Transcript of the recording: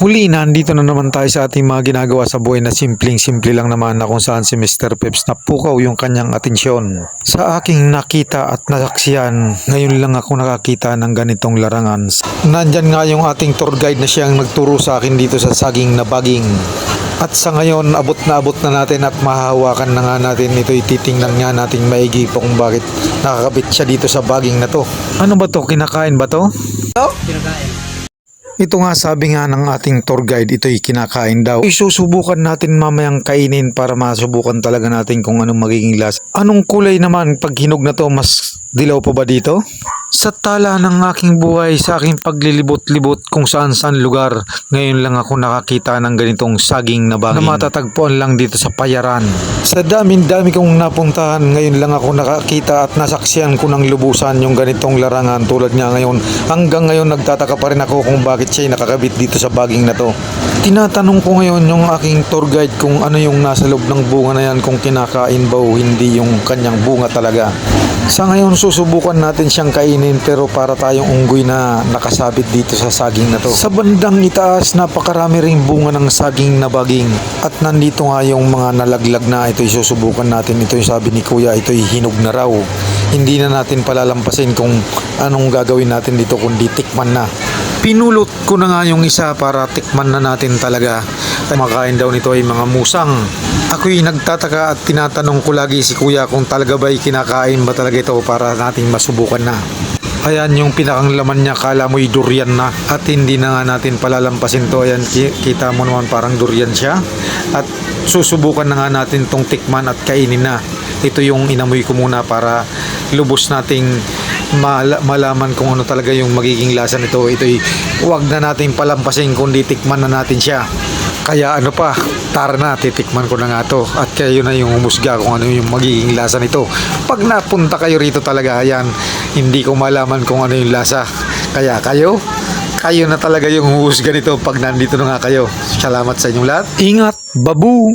Muli, nandito na naman tayo sa ating mga ginagawa sa buhay na simpleng-simple lang naman na kung saan si Mr. Peps napukaw yung kanyang atensyon. Sa aking nakita at nasaksiyan, ngayon lang ako nakakita ng ganitong larangan. Nandyan nga yung ating tour guide na siyang nagturo sa akin dito sa saging na baging. At sa ngayon, abot na abot na natin at mahahawakan na nga natin ito. Titingnan nga natin maigi po kung bakit nakakabit siya dito sa baging na to. Ano ba to? Kinakain ba to? Ito nga sabi nga ng ating tour guide, ito'y kinakain daw. Isusubukan natin mamayang kainin para masubukan talaga natin kung anong magiging lasa. Anong kulay naman pag hinog na to, mas dilaw pa ba dito? Sa tala ng aking buhay, sa aking paglilibot-libot kung saan saan lugar, ngayon lang ako nakakita ng ganitong saging na baging na matatagpuan lang dito sa Payaran. Sa daming-dami kong napuntahan, ngayon lang ako nakakita at nasaksiyan ko ng lubusan yung ganitong larangan tulad niya ngayon. Hanggang ngayon nagtataka pa rin ako kung bakit siya nakakabit dito sa baging na to. Tinatanong ko ngayon yung aking tour guide kung ano yung nasa loob ng bunga na yan kung kinakain ba o hindi yung kanyang bunga talaga. Sa ngayon susubukan natin siyang kainin pero para tayong unggoy na nakasabit dito sa saging na to. Sa bandang itaas napakarami ring bunga ng saging na baging at nandito nga yung mga nalaglag na ito susubukan natin ito yung sabi ni kuya ito hinog na raw. Hindi na natin palalampasin kung anong gagawin natin dito kundi tikman na. Pinulot ko na nga yung isa para tikman na natin talaga. Makain daw nito ay mga musang. Ako'y nagtataka at tinatanong ko lagi si kuya kung talaga ba'y kinakain ba talaga ito para nating masubukan na. Ayan yung pinakang laman niya, kala mo'y durian na at hindi na nga natin palalampasin to. Ayan, ki- kita mo naman parang durian siya. At susubukan na nga natin tong tikman at kainin na. Ito yung inamoy ko muna para lubos nating mala- malaman kung ano talaga yung magiging lasa nito. Ito'y huwag na nating palampasin kundi tikman na natin siya. Kaya ano pa, tara na, titikman ko na nga to. At kayo na yung humusga kung ano yung magiging lasa nito. Pag napunta kayo rito talaga, yan, hindi ko malaman kung ano yung lasa. Kaya kayo, kayo na talaga yung huhusga nito pag nandito na nga kayo. Salamat sa inyong lahat. Ingat, babu!